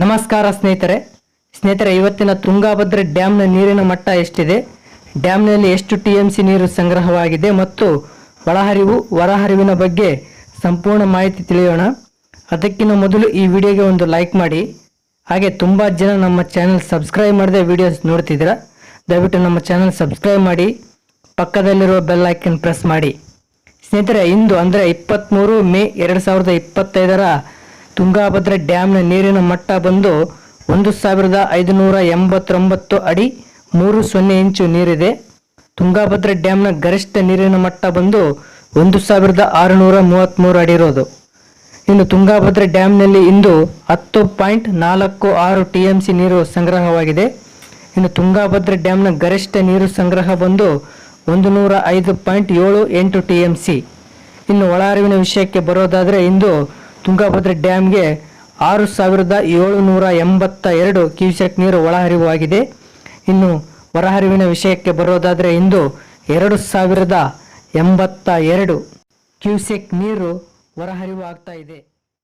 ನಮಸ್ಕಾರ ಸ್ನೇಹಿತರೆ. ಸ್ನೇಹಿತರೆ, ಇವತ್ತಿನ ತುಂಗಾಭದ್ರಾ ಡ್ಯಾಮ್ನ ನೀರಿನ ಮಟ್ಟ ಎಷ್ಟಿದೆ? ಡ್ಯಾಮ್ನಲ್ಲಿ ಎಷ್ಟು ಟಿ ಎಂ ಸಿ ನೀರು ಸಂಗ್ರಹವಾಗಿದೆ ಮತ್ತು ಒಳಹರಿವು, ಹೊರಹರಿವಿನ ಬಗ್ಗೆ ಸಂಪೂರ್ಣ ಮಾಹಿತಿ ತಿಳಿಯೋಣ. ಅದಕ್ಕಿಂತ ಮೊದಲು ಈ ವಿಡಿಯೋಗೆ ಒಂದು ಲೈಕ್ ಮಾಡಿ. ಹಾಗೆ ತುಂಬ ಜನ ನಮ್ಮ ಚಾನಲ್ ಸಬ್ಸ್ಕ್ರೈಬ್ ಮಾಡದೆ ವಿಡಿಯೋಸ್ ನೋಡ್ತಿದ್ದೀರಾ? ದಯವಿಟ್ಟು ನಮ್ಮ ಚಾನಲ್ ಸಬ್ಸ್ಕ್ರೈಬ್ ಮಾಡಿ. ಪಕ್ಕದಲ್ಲಿರುವ ಬೆಲ್ ಐಕನ್ ಪ್ರೆಸ್ ಮಾಡಿ. ಸ್ನೇಹಿತರೆ, ಇಂದು ಅಂದರೆ ಇಪ್ಪತ್ತ್ಮೂರು ಮೇ ಎರಡು ಸಾವಿರದ ಇಪ್ಪತ್ತೈದರ ತುಂಗಾಭದ್ರಾ ಡ್ಯಾಮ್ನ ನೀರಿನ ಮಟ್ಟ ಬಂದು ಒಂದು ಸಾವಿರದ ಐದುನೂರ ಎಂಬತ್ತೊಂಬತ್ತು ಅಡಿ ಮೂರು ಸೊನ್ನೆ ಇಂಚು ನೀರಿದೆ. ತುಂಗಾಭದ್ರಾ ಡ್ಯಾಮ್ನ ಗರಿಷ್ಠ ನೀರಿನ ಮಟ್ಟ ಬಂದು ಒಂದು ಸಾವಿರದ ಆರುನೂರ ಮೂವತ್ತ್ಮೂರು ಅಡಿ ಇರೋದು. ಇನ್ನು ತುಂಗಾಭದ್ರಾ ಡ್ಯಾಮ್ನಲ್ಲಿ ಇಂದು ಹತ್ತು ಪಾಯಿಂಟ್ ನಾಲ್ಕು ಆರು ಟಿ ಎಂ ಸಿ ನೀರು ಸಂಗ್ರಹವಾಗಿದೆ. ಇನ್ನು ತುಂಗಾಭದ್ರಾ ಡ್ಯಾಮ್ನ ಗರಿಷ್ಠ ನೀರು ಸಂಗ್ರಹ ಬಂದು ಒಂದು ನೂರ ಐದು ಪಾಯಿಂಟ್ ಏಳು ಎಂಟು ಟಿ ಎಂ ಸಿ ಇನ್ನು ಒಳಹರಿವಿನ ವಿಷಯಕ್ಕೆ ಬರೋದಾದರೆ ಇಂದು ತುಂಗಾಭದ್ರಾ ಡ್ಯಾಮ್ಗೆ ಆರು ಸಾವಿರದ ಏಳುನೂರ ಎಂಬತ್ತ ಎರಡು ಕ್ಯೂಸೆಕ್ ನೀರು ಒಳಹರಿವು ಆಗಿದೆ ಇನ್ನು ಹೊರಹರಿವಿನ ವಿಷಯಕ್ಕೆ ಬರೋದಾದರೆ ಇಂದು ಎರಡು ಸಾವಿರದ ಎಂಬತ್ತ ಎರಡು ಕ್ಯೂಸೆಕ್ ನೀರು ಹೊರಹರಿವು ಆಗ್ತಾ ಇದೆ.